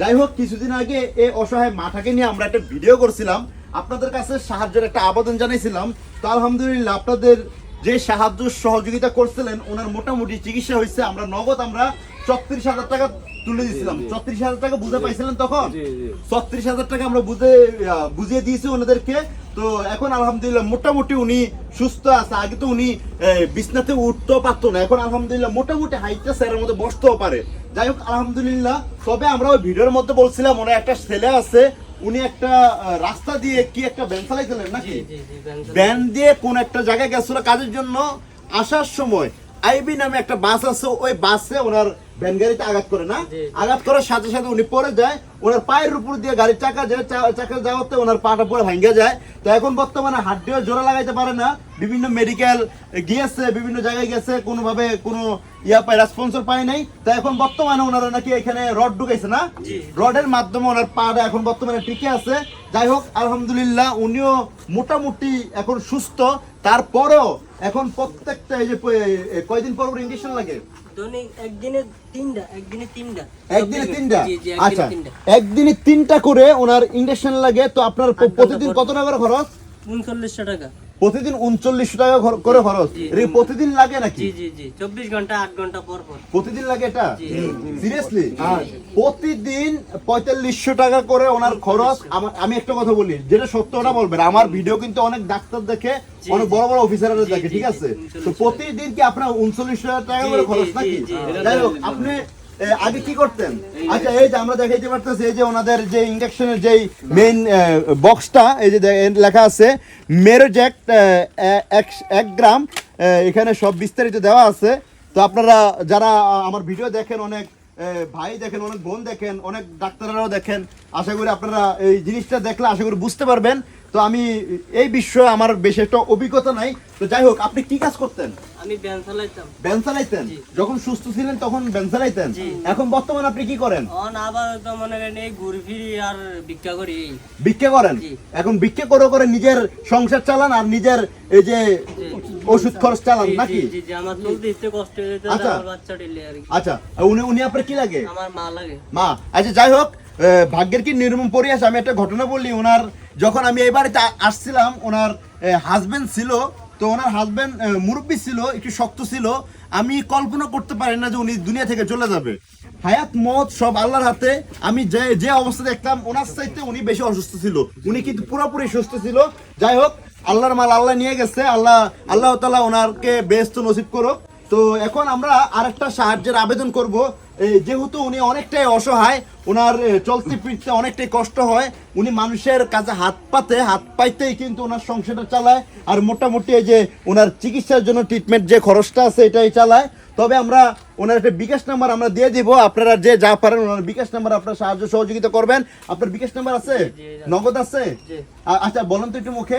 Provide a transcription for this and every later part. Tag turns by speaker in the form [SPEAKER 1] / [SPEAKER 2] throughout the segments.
[SPEAKER 1] যাই হোক, কিছুদিন আগে অসহায় নিয়ে আমরা একটা ভিডিও করছিলাম। আপনাদের কাছে সাহায্যের একটা আবেদন জানাইছিলাম। তো আলহামদুলিল্লাহ, আপনাদের যে সাহায্য সহযোগিতা করছিলেন, ওনার মোটামুটি চিকিৎসা হয়েছে। আমরা নগদ আমরা চত্রিশ হাজার টাকা তুলে দিয়েছিলাম চত্রিশ হাজার টাকা বুঝে পাইছিলেন তখন? ছত্রিশ হাজার টাকা আমরা বুঝে বুঝিয়ে দিয়েছি ওনাদেরকে। তো এখন আলহামদুলিল্লাহ মোটামুটি উনি সুস্থ আছে। আগে তো উনি বিছনাতে উঠতেও পারতো না। এখন আলহামদুলিল্লাহ মোটামুটি হাইটটা স্যারের মধ্যে বসতেও পারে। যাই হোক আলহামদুলিল্লাহ তবে আমরা ওই ভিডিওর মধ্যে বলছিলাম ওনার একটা ছেলে আছে। উনি একটা রাস্তা দিয়ে কি একটা ভ্যান চালাইছিলেন নাকি? ভ্যান দিয়ে কোন একটা জায়গায় গেছিল কাজের জন্য। আসার সময় আইবি নামে একটা বাস আছে। ওই বাসে ওনার ভ্যান গাড়িতে আঘাত করে না? আঘাত করার সাথে সাথে উনি পড়ে যায় ওনার পায়ের উপর দিয়ে গাড়ির চাকা চাকা যাওয়াতে ওনার পাটা পরে ভেঙে যায়। তো এখন বর্তমানে হাড্ডিও জোড়া লাগাইতে পারে না। বিভিন্ন মেডিকেল গিয়েছে বিভিন্ন জায়গায় গেছে কোনোভাবে কোনো ইয়া পায় রেসপন্সর পায় নাই। তো এখন বর্তমানে ওনারা নাকি এখানে রড ঢুকাইছে না। রডের মাধ্যমে ওনার পাটা এখন বর্তমানে টিকে আছে। যাই হোক আলহামদুলিল্লাহ উনিও মোটামুটি এখন সুস্থ। তারপরেও এখন প্রত্যেকটা এই যে কয়দিন পর পর ইঞ্জেকশন লাগে?
[SPEAKER 2] একদিনে তিনটা
[SPEAKER 1] আচ্ছা করে ওনার ইঞ্জেকশন লাগে তো আপনার প্রতিদিন কত টাকার করে খরচ?
[SPEAKER 2] উনচল্লিশশো টাকা।
[SPEAKER 1] প্রতিদিন উনচল্লিশশো টাকা করে খরচ। প্রতিদিন লাগে নাকি?
[SPEAKER 2] জি জি জি। চব্বিশ ঘণ্টা আট ঘণ্টা পর পর।
[SPEAKER 1] প্রতিদিন লাগে এটা? সিরিয়াসলি প্রতিদিন পঁয়তাল্লিশশো টাকা করে ওনার খরচ। আমি একটা কথা বলি যেটা সত্য ওটা বলবেন আমার ভিডিও কিন্তু অনেক ডাক্তার দেখে অনেক বড় বড় অফিসাররা দেখে ঠিক আছে? তো প্রতিদিন কি আপনার উনচল্লিশ টাকা করে খরচ নাকি? যাই হোক আপনি আগে কি করতেন? আচ্ছা এই যে আমরা দেখাইতে পারতেছি, এই যে ওনাদের যে ইঞ্জেকশনের যেই মেইন বক্সটা এই যে লেখা আছে মেরোজ্যাক্ট এক গ্রাম এখানে সব বিস্তারিত দেওয়া আছে। তো আপনারা যারা আমার ভিডিও দেখেন, অনেক ভাই দেখেন, অনেক বোন দেখেন, অনেক ডাক্তাররাও দেখেন, আশা করি আপনারা এই জিনিসটা দেখলে, আশা করি বুঝতে পারবেন। তো আমি এই বিষয়ে আমার বেশি একটা অভিজ্ঞতা নাই। তো যাই হোক, আপনি কি কাজ করতেন?
[SPEAKER 2] আমি চালাইতাম।
[SPEAKER 1] চালাইতেন? যখন সুস্থ ছিলেন তখন চালাইতেন? এখন বর্তমানে আপনি কি করেন?
[SPEAKER 2] অন আবার তো মনে করেন এই ঘুরি ফিরি আর ভিক্ষা করি।
[SPEAKER 1] ভিক্ষা করেন? এখন ভিক্ষা করে করে নিজের সংসার চালান আর নিজের এই যে ওষুধ খরচ চালান নাকি?
[SPEAKER 2] জি, জি, জি, আমার চলতে ইচ্ছে কষ্ট হয়ে যেতে
[SPEAKER 1] আচ্ছা।
[SPEAKER 2] বাচ্চা ডিলে আর কি।
[SPEAKER 1] আচ্ছা উনি উনি আপনার কি লাগে?
[SPEAKER 2] আমার মা লাগে।
[SPEAKER 1] মা আচ্ছা যাই হোক ভাগ্যের কি নির্মম পরিহাস? আমি একটা ঘটনা বললি ওনার যখন আমি এই বাড়িতে আসছিলাম ওনার হাজবেন্ড ছিল তো ওনার হাজবেন্ড মুরব্বী ছিল, একটু শক্ত ছিল। আমি কল্পনা করতে পারি না যে উনি দুনিয়া থেকে চলে যাবে। হায়াত মত সব আল্লাহর হাতে। আমি যে যে অবস্থা দেখতাম ওনার চাইতে উনি বেশি অসুস্থ ছিল। উনি কিন্তু পুরোপুরি সুস্থ ছিল। যাই হোক, আল্লাহর মাল আল্লাহ নিয়ে গেছে। আল্লাহ আল্লাহ তালা ওনারকে বেস্ত নসিব করো তো এখন আমরা আরেকটা সাহায্যের আবেদন করব। যেহেতু উনি অনেকটাই অসহায় ওনার চলতে ফিরতে অনেকটাই কষ্ট হয় উনি মানুষের কাছে হাত পাতে হাত পাইতেই কিন্তু ওনার সংসারটা চালায় আর মোটামুটি এই যে ওনার চিকিৎসার জন্য ট্রিটমেন্ট যে খরচটা আছে এটাই চালায়। তবে আমরা ওনার একটা বিকাশ নাম্বার আমরা দিয়ে দিব আপনারা যে যা পারেন ওনার বিকাশ নাম্বার আপনার সাহায্য সহযোগিতা করবেন। আপনার বিকাশ নাম্বার আছে। নগদ আছে? আচ্ছা বলেন তো একটু মুখে।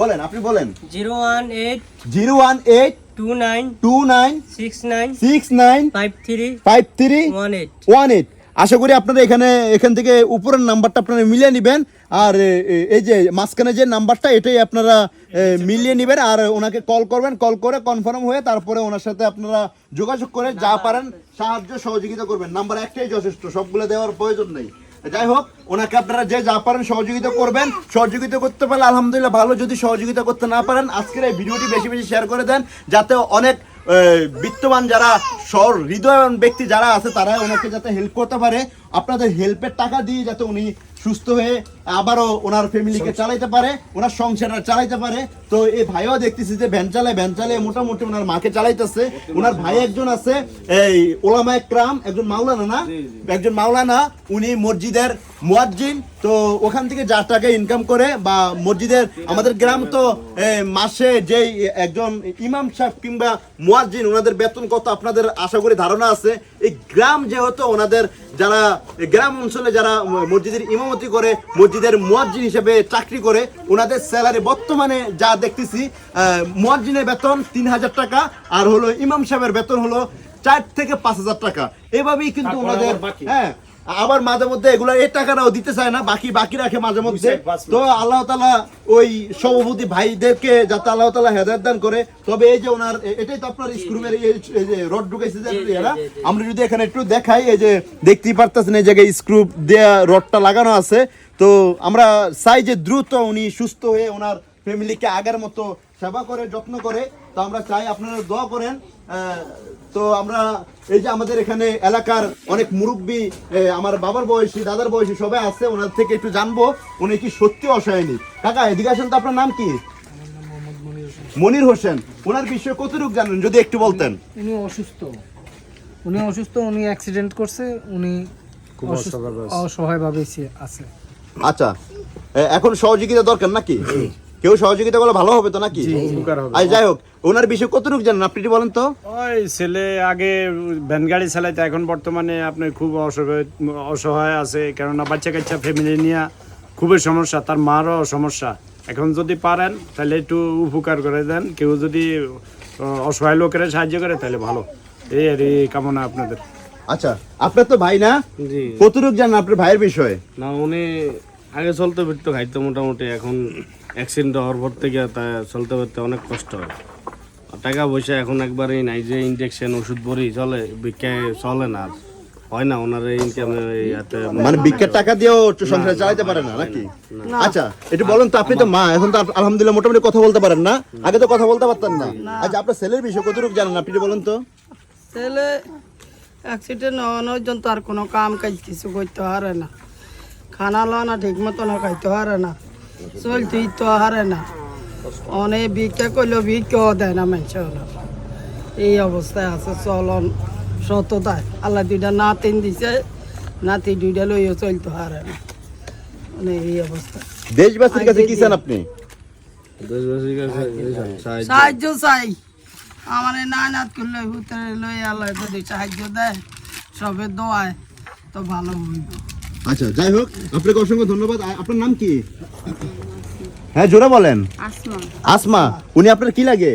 [SPEAKER 1] বলেন আপনি বলেন।
[SPEAKER 2] Zero one eight
[SPEAKER 1] zero one eight
[SPEAKER 2] two nine
[SPEAKER 1] two nine
[SPEAKER 2] six nine
[SPEAKER 1] six nine
[SPEAKER 2] five three
[SPEAKER 1] five three
[SPEAKER 2] one
[SPEAKER 1] one eight আশা করি আপনারা এখানে, এখান থেকে উপরের নাম্বারটা আপনারা মিলিয়ে নেবেন। আর এই যে মাঝখানে যে নাম্বারটা, এটাই আপনারা মিলিয়ে নেবেন। আর ওনাকে কল করবেন, কল করে কনফার্ম হয়ে তারপরে ওনার সাথে আপনারা যোগাযোগ করে যা পারেন সাহায্য সহযোগিতা করবেন। নাম্বার একটাই যথেষ্ট, সবগুলো দেওয়ার প্রয়োজন নেই। যাই হোক ওনাকে আপনারা যে যা পারেন সহযোগিতা করবেন। সহযোগিতা করতে পারলে আলহামদুলিল্লাহ ভালো, যদি সহযোগিতা করতে না পারেন, আজকের এই ভিডিওটি বেশি বেশি শেয়ার করে দেন, যাতে অনেক বিত্তবান যারা সর হৃদয়ন ব্যক্তি যারা আছে তারা ওনাকে যাতে হেল্প করতে পারে। আপনাদের হেল্পের টাকা দিয়ে যাতে উনি সুস্থ হয়ে আবারও ওনার ফ্যামিলিকে চালাইতে পারে ওনার সংসারটা চালাইতে পারে। তো এই ভাইও দেখতেছি যে ভ্যান চালায় ভ্যান চালায় মোটামুটি ওনার মাকে চালাইতেছে। ওনার ভাই একজন আছে এই ওলামা একরাম একজন মাওলানা না? একজন মাওলানা উনি মসজিদের মুয়াজ্জিন। তো ওখান থেকে যা টাকা ইনকাম করে বা মসজিদের আমাদের গ্রাম তো মাসে যেই একজন ইমাম সাহেব কিংবা মুয়াজ্জিন ওনাদের বেতন কত আপনাদের আশা করি ধারণা আছে। এই গ্রাম যেহেতু ওনাদের যারা গ্রাম অঞ্চলে যারা মসজিদের ইমামতি করে মসজিদের মুয়াজ্জিন হিসেবে চাকরি করে ওনাদের স্যালারি বর্তমানে যা দেখতেছি আহ, মুয়াজ্জিনের বেতন তিন হাজার টাকা আর হলো ইমাম সাহেবের বেতন হলো চার থেকে পাঁচ হাজার টাকা। এভাবেই কিন্তু ওনাদের হ্যাঁ আবার মাঝে মধ্যে এগুলো এই টাকাটাও দিতে চায় না বাকি বাকি রাখে মাঝে মধ্যে। তো আল্লাহ তালা ওই সভাপতি ভাইদেরকে যাতে আল্লাহ তালা হেদায়ত দান করে তবে এই যে ওনার এটাই তো আপনার স্ক্রুমের এই যে রড ঢুকেছে যে এরা আমরা যদি এখানে একটু দেখাই এই যে দেখতেই পারতেছেন এই জায়গায় স্ক্রু দেয়া রডটা লাগানো আছে। তো আমরা চাই যে দ্রুত উনি সুস্থ হয়ে ওনার ফ্যামিলিকে আগের মতো সেবা করে যত্ন করে। তো আমরা চাই আপনারা দোয়া করেন তো আমরা এই যে আমাদের এখানে এলাকার অনেক মুরব্বী আমার বাবার বয়সী দাদার বয়সী সবাই আছে ওনার থেকে একটু জানব উনি কি সত্যি অসহায়নি। কাকা এদিকে আসেন তো আপনার নাম কি? মনির হোসেন। ওনার বিষয়ে কতটুকু জানেন যদি একটু বলতেন?
[SPEAKER 3] উনি অসুস্থ। উনি অসুস্থ উনি অ্যাক্সিডেন্ট করছে উনি অসহায়ভাবে সে- আছে।
[SPEAKER 1] আচ্ছা এখন সহযোগিতা দরকার নাকি? কেউ সহযোগিতা করলে ভালো হবে তো নাকি? আর যাই হোক ওনার বিষয়ে কতটুকু জানেন? আপনি বলেন তো।
[SPEAKER 4] ওই ছেলে আগে ভ্যান গাড়ি চালাইতে এখন বর্তমানে আপনি খুব অসহায় অসহায় আছে কেননা বাচ্চা কাচ্চা ফ্যামিলি নিয়ে খুবই সমস্যা তার মারও সমস্যা। এখন যদি পারেন তাহলে একটু উপকার করে দেন। কেউ যদি অসহায় লোকেরা সাহায্য করে তাহলে ভালো। এই আর এই কামনা আপনাদের।
[SPEAKER 1] আচ্ছা আপনার তো ভাই না?
[SPEAKER 5] জি।
[SPEAKER 1] কতটুকু জানেন আপনার ভাইয়ের বিষয়ে?
[SPEAKER 5] না উনি আগে চলতে ফিরতো খাইতো মোটামুটি। এখন অ্যাক্সিডেন্ট হওয়ার পর থেকে তা চলতে ফিরতে অনেক কষ্ট হয়। আর টাকা পয়সা এখন একবারই নাই যে ইনজেকশন ওষুধ ভরি চলে ভিক্ষায় চলে না আর। হয় না ওনার ইনকাম
[SPEAKER 1] মানে টাকা দিয়েও একটু সংসার চালাতে পারে না নাকি? আচ্ছা একটু বলেন তো আপনি তো মা এখন তো আলহামদুলিল্লাহ মোটামুটি কথা বলতে পারেন না? আগে তো কথা বলতে পারতেন না। আচ্ছা আপনার ছেলের বিষয়ে কতটুকু জানেন আপনি বলেন তো?
[SPEAKER 6] ছেলে অ্যাক্সিডেন্ট হওয়ানোর জন্য আর কোনো কাম কাজ কিছু করতে পারে না। খানা লওয়া ঠিক মতন খাইতে পারে না। চলতেই তো হারে না। অনেক ভিক্ষা করলেও ভিক্ষাও দেয় না মানুষ এই অবস্থায় আছে চলন সততায়। আল্লাহ দুইটা নাতিন দিছে নাতি দুইটা লইও চলতে হারে না। মানে এই অবস্থা।
[SPEAKER 1] দেশবাসীর কাছে কি চান আপনি?
[SPEAKER 5] দেশবাসীর কাছে সাহায্য।
[SPEAKER 6] সাহায্য চাই। আমার না নাত করলে হুতরে লই আল্লাহ যদি সাহায্য দেয়। সবে দোয়ায় তো ভালো হইব।
[SPEAKER 1] আচ্ছা যাই হোক আপনাকে অসংখ্য ধন্যবাদ। আপনার নাম কি? হ্যাঁ জোরে বলেন।
[SPEAKER 7] আসমা।
[SPEAKER 1] আসমা উনি আপনার কি লাগে?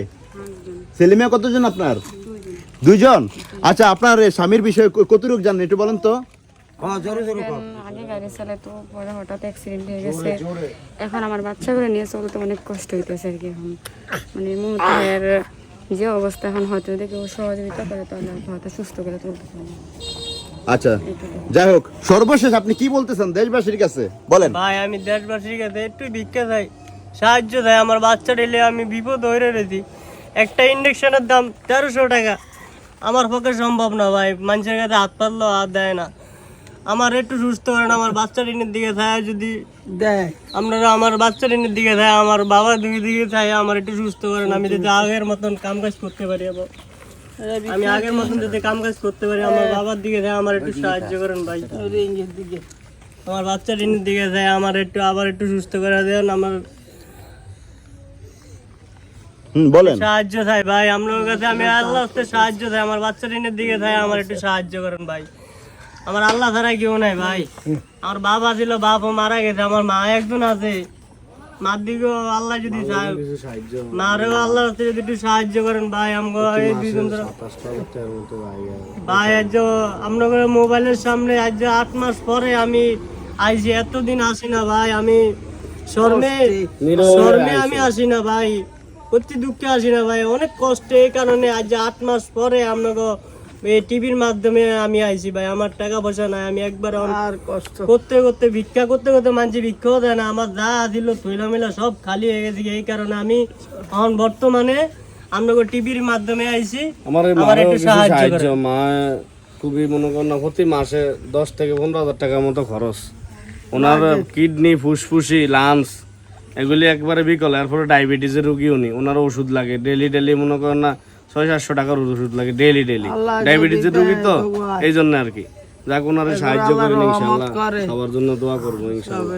[SPEAKER 1] ছেলে মেয়ে কতজন আপনার? দুইজন। আচ্ছা আপনার স্বামীর বিষয়ে কতটুকু জানেন একটু বলেন তো।
[SPEAKER 7] এখন আগে গাড়ি চালাতো পরে হঠাৎ অ্যাক্সিডেন্ট হয়ে গেছে। এখন আমার বাচ্চাগুলো নিয়ে চলতে অনেক কষ্ট হইতেছে আর কি এখন। মানে মুহূর্তের যে অবস্থা এখন হয়তো যদি কেউ সহযোগিতা করে তাহলে হয়তো সুস্থ করে তুলতে পারে
[SPEAKER 1] আচ্ছা। যাই হোক সর্বশেষ আপনি কি বলতেছেন দেশবাসীর কাছে? বলেন।
[SPEAKER 2] ভাই আমি দেশবাসীর কাছে একটু ভিক্ষা চাই সাহায্য চাই। আমার বাচ্চা দিলে আমি বিপদ হয়ে রয়েছি একটা ইঞ্জেকশনের দাম তেরোশো টাকা। আমার পক্ষে সম্ভব না ভাই মানুষের কাছে হাত পাতলেও হাত দেয় না। আমার একটু সুস্থ করেন আমার বাচ্চা ঋণের দিকে চায় যদি।
[SPEAKER 6] দেয়
[SPEAKER 2] আপনারা আমার বাচ্চা ঋণের দিকে চায় আমার বাবার দিকে দিকে চাই আমার একটু সুস্থ করেন। আমি যদি আগের মতন কাম কাজ করতে পারি আবার। আমি আগের মতন যদি কাম কাজ করতে পারি আমার বাবার দিকে চাই আমার একটু সাহায্য করেন ভাই।
[SPEAKER 6] রিঙ্গের দিকে।
[SPEAKER 2] আমার বাচ্চা ঋণের দিকে যায় আমার একটু আবার একটু সুস্থ করে দেন আমার
[SPEAKER 1] বলেন।
[SPEAKER 2] সাহায্য চাই ভাই আপনার কাছে আমি আল্লাহ হস্তে সাহায্য চাই আমার বাচ্চা ঋণের দিকে চাই আমার একটু সাহায্য করেন ভাই। আমার আল্লাহ ছাড়া কেউ নাই ভাই। আমার বাবা ছিল বাপও মারা গেছে আমার মা একজন আছে। মার আল্লাহ যদি চায় মারেও আল্লাহ হস্তে যদি একটু সাহায্য করেন ভাই এই দুজন ভাই আজ মোবাইলের সামনে আজ আট মাস পরে আমি আইছি এতদিন আসি না ভাই আমি শর্মে শর্মে আমি আসি না ভাই অতি দুঃখে আসি না ভাই অনেক কষ্টে এই কারণে আজ আট মাস পরে আপনাকে এই টিভির মাধ্যমে আমি আইছি ভাই আমার টাকা পয়সা নাই আমি একবার
[SPEAKER 6] আর কষ্ট।
[SPEAKER 2] করতে করতে ভিক্ষা করতে করতে মানুষ ভিক্ষাও দেয় না আমার যা দিল থইলা মিলা সব খালি হয়ে গেছে। এই কারণে আমি এখন বর্তমানে আপনাকে টিভির মাধ্যমে আইছি।
[SPEAKER 5] আমার
[SPEAKER 2] আমার একটু সাহায্য
[SPEAKER 5] মা খুবই মনে করেন না প্রতি মাসে দশ থেকে পনেরো হাজার টাকার মতো খরচ। ওনার কিডনি ফুসফুসি লাংস এগুলি একবারে বিকল এরপরে ডায়াবেটিসের রুগী উনি ওনার ওষুধ লাগে ডেলি ডেলি মনে করেন না ছয় সাতশো টাকার ওষুধ লাগে ডেলি ডেলি ডায়াবেটিসের রুগী তো? এই জন্য আর কি। যাক ওনারে সাহায্য করেন ইনশাল্লাহ সবার জন্য দোয়া করব ইনশাল্লাহ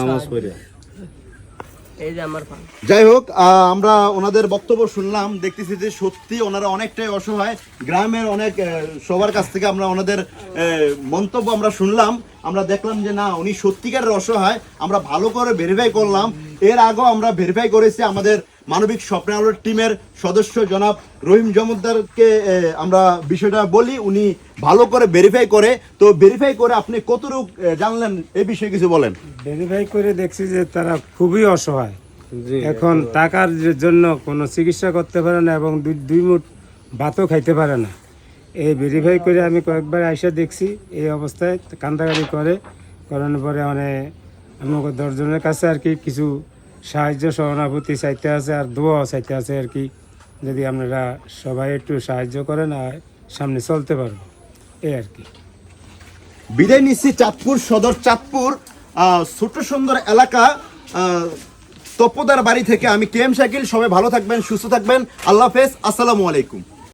[SPEAKER 5] নামাজ পড়ে।
[SPEAKER 2] এই যে আমার পান
[SPEAKER 1] যাই হোক আহ, আমরা ওনাদের বক্তব্য শুনলাম দেখতেছি যে সত্যি ওনারা অনেকটাই অসহায়। গ্রামের অনেক আহ, সবার কাছ থেকে আমরা ওনাদের আহ, মন্তব্য আমরা শুনলাম। আমরা দেখলাম যে না উনি সত্যিকারের অসহায়। আমরা ভালো করে ভেরিফাই করলাম। এর আগেও আমরা ভেরিফাই করেছি আমাদের মানবিক স্বপ্নে আলোর টিমের সদস্য জনাব রহিম জমদ্দারকে আমরা বিষয়টা বলি। উনি ভালো করে ভেরিফাই করে। তো ভেরিফাই করে আপনি কতটুকু জানলেন? এ বিষয়ে কিছু বলেন।
[SPEAKER 8] ভেরিফাই করে দেখছি যে তারা খুবই অসহায়।
[SPEAKER 5] জি।
[SPEAKER 8] এখন টাকার জন্য কোনো চিকিৎসা করতে পারে না এবং দুই দুই মুঠ ভাতও খাইতে পারে না। এই ভেরিফাই করে আমি কয়েকবার আইসা দেখছি এই অবস্থায় কান্দাকারি করে। করানোর পরে মানে আমাকে দশজনের কাছে আর কি কিছু সাহায্য সহানুভূতি চাইতে আছে আর দোয়াও চাইতে আছে আর কি, যদি আপনারা সবাই একটু সাহায্য করেন আর সামনে চলতে পারব। এই আর কি।
[SPEAKER 1] বিদায় নিচ্ছি চাঁদপুর সদর। চাঁদপুর ছোট সুন্দর এলাকা তপদার বাড়ি থেকে আমি কে এম শাকিল। সবাই ভালো থাকবেন, সুস্থ থাকবেন। আল্লাহ হাফেজ। আসসালামু আলাইকুম।